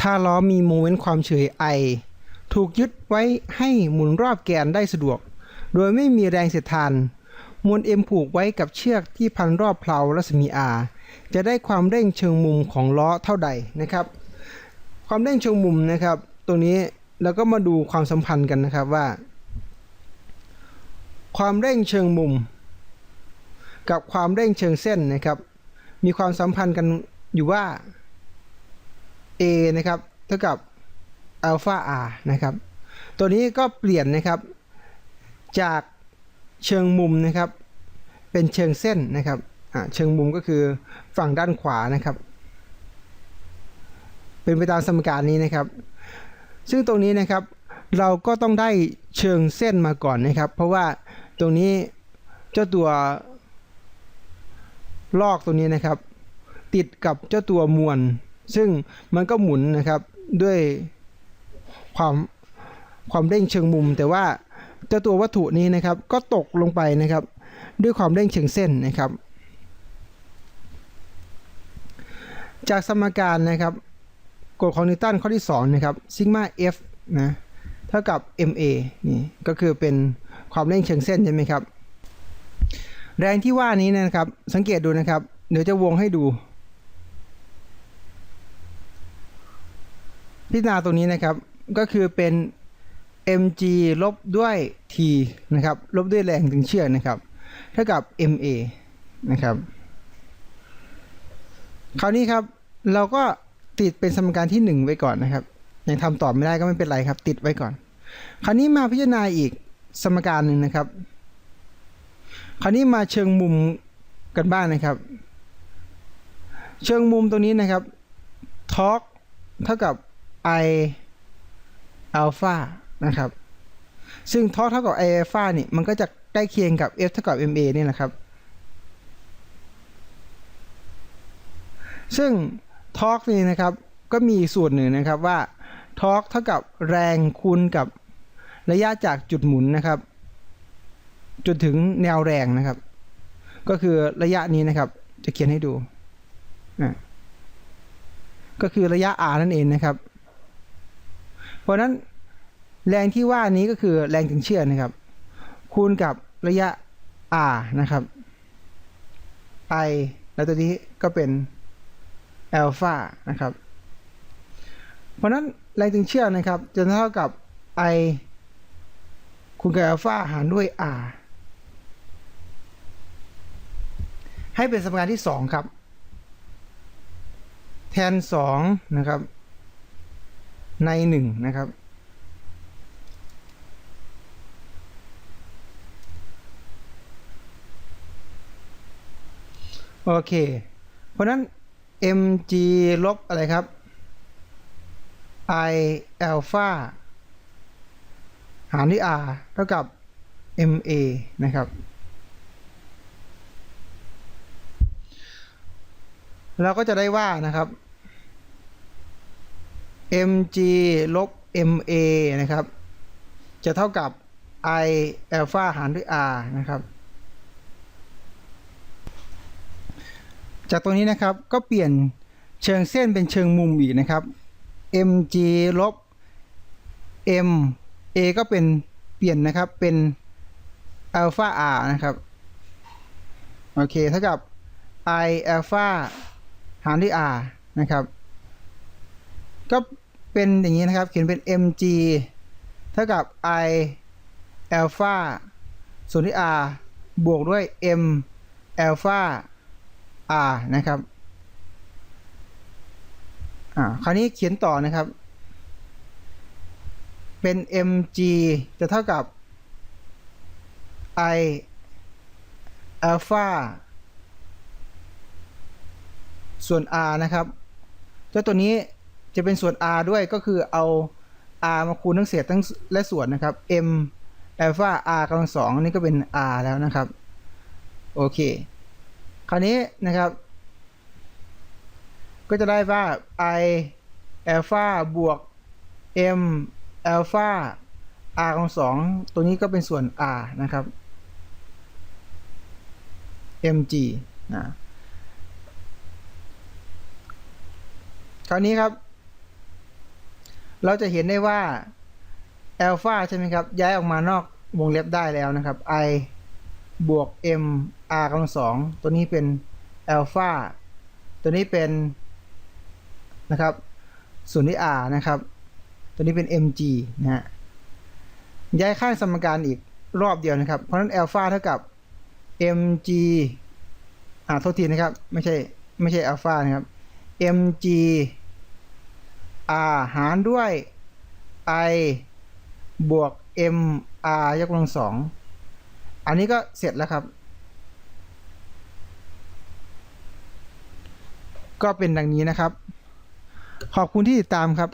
ถ้าล้อมีโมเมนต์ความเฉย I ถูกยึดไว้ให้หมุนรอบแกนได้สะดวก โดยไม่มีแรงเสียดทาน มวล M ผูกไว้กับเชือกที่พันรอบเพลารัศมี R จะได้ความเร่งเชิงมุมของล้อเท่าใดนะครับ ความเร่งเชิงมุมนะครับตรงนี้เราก็มาดูความสัมพันธ์กันนะครับว่า ความเร่งเชิงมุม กับความเร่งเชิงเส้นนะครับ มีความสัมพันธ์กันอยู่ว่า A นะครับเท่ากับอัลฟา R นะครับ ตัวนี้ก็เปลี่ยนนะครับจากเชิงมุมนะครับ เป็นเชิงเส้นนะครับอ่าเชิงมุมก็คือฝั่งด้านขวานะครับ เป็นไปตามสมการนี้นะครับ ซึ่งตรงนี้นะครับเราก็ต้องได้เชิงเส้นมาก่อนนะครับ เพราะว่าตรงนี้เจ้าตัวลอกตัวนี้นะครับ ติดกับเจ้าตัวมวล ซึ่งมันก็หมุนนะครับด้วยความความเร่งเชิงมุม แต่ว่าเจ้าตัววัตถุนี้นะครับก็ตกลงไปนะครับ ด้วยความเร่งเชิงเส้นนะครับ จากสมการนะครับกฎของนิวตันข้อที่2นะครับซิกมา F นะเท่ากับ ma นี่ก็คือเป็นความเร่งเชิงเส้นใช่ไหมครับ แรงที่ว่านี้นะครับ สังเกตดูนะครับ เดี๋ยวจะวงให้ดู พิจารณาตรงนี้นะครับก็คือเป็น mg ลบด้วย t นะครับลบด้วยแรงถึงเชือกนะครับเท่ากับ ma นะครับ คราวนี้ครับเราก็ติดเป็นสมการที่ 1 ไว้ก่อนนะครับยังทำต่อไม่ได้ก็ไม่เป็นไรครับ ติดไว้ก่อน คราวนี้มาพิจารณาอีกสมการหนึ่งนะครับ คราวนี้มาเชิงมุมกันบ้างนะครับ เชิงมุมตรงนี้นะครับทอร์กเท่ากับ i อัลฟานะครับ ซึ่งทอร์กเท่ากับ i อัลฟานี่มันก็จะใกล้เคียงกับ f เท่ากับ ma นี่แหละครับ ซึ่งทอร์กนี่นะครับก็มีสูตรหนึ่งนะครับว่าทอร์กเท่ากับแรงคูณกับระยะจากจุดหมุนนะครับ จนถึงแนวแรงนะครับ ก็คือระยะนี้นะครับ จะเขียนให้ดูนะก็คือระยะ r นั่นเองนะครับ เพราะนั้นแรงที่ว่านี้ก็คือแรงถึงเชือกนะครับ คูณกับระยะ r นะครับ i แล้วตัวนี้ก็เป็นอัลฟานะครับ เพราะนั้นแรงถึงเชือกนะครับ จะเท่ากับ i คูณกับอัลฟาหารด้วย r ให้เป็นสมการที่ 2 ครับ แทน 2 นะครับ ใน1นะครับ โอเค เพราะนั้น mg ลบอะไรครับ i alpha หารด้วย r เท่ากับ ma นะครับ เราก็จะได้ว่านะครับ mg ลบ ma นะครับ จะเท่ากับ i alpha หารด้วย r นะครับ จากตรงนี้นะครับก็เปลี่ยนเชิงเส้นเป็นเชิงมุมอีกนะครับ mg ลบ m a ก็เป็นเปลี่ยนนะครับเป็น alpha r นะครับ โอเค เท่ากับ i alpha หารด้วย r นะครับ ก็เป็นอย่างนี้นะครับ เขียนเป็น mg เท่ากับ i alpha ส่วนที่ r บวกด้วย m alpha r นะครับอ่าคราวนี้เขียนต่อนะครับ เป็น mg จะเท่ากับ i alpha ส่วน r นะครับเจ้าตัวนี้ จะเป็นส่วน r ด้วยก็คือเอา r มาคูณทั้งเศษทั้งและส่วนนะครับ m alpha r กำลังสองนี่ก็เป็น r แล้วนะครับ โอเค คราวนี้นะครับ ก็จะได้ว่า i alpha บวก m alpha r ของสองตัวนี้ก็เป็นส่วน r นะครับ mg นะคราวนี้ครับ เราจะเห็นได้ว่าอัลฟาใช่ไหมครับ ย้ายออกมานอกวงเล็บได้แล้วนะครับ i บวก m r กำลังสองตัวนี้เป็นอัลฟาตัวนี้เป็นนะครับส่วนที่ r นะครับ ตัวนี้เป็น mg นะฮะย้ายข้างสมการอีกรอบเดียวนะครับ เพราะฉะนั้นอัลฟาเท่ากับ mg อ่าโทษทีนะครับ ไม่ใช่ ไม่ใช่อัลฟานะครับ mg r หารด้วย i บวก m r ยกกำลังสองอันนี้ก็เสร็จแล้วครับ ก็เป็นดังนี้นะครับ ขอบคุณที่ติดตามครับ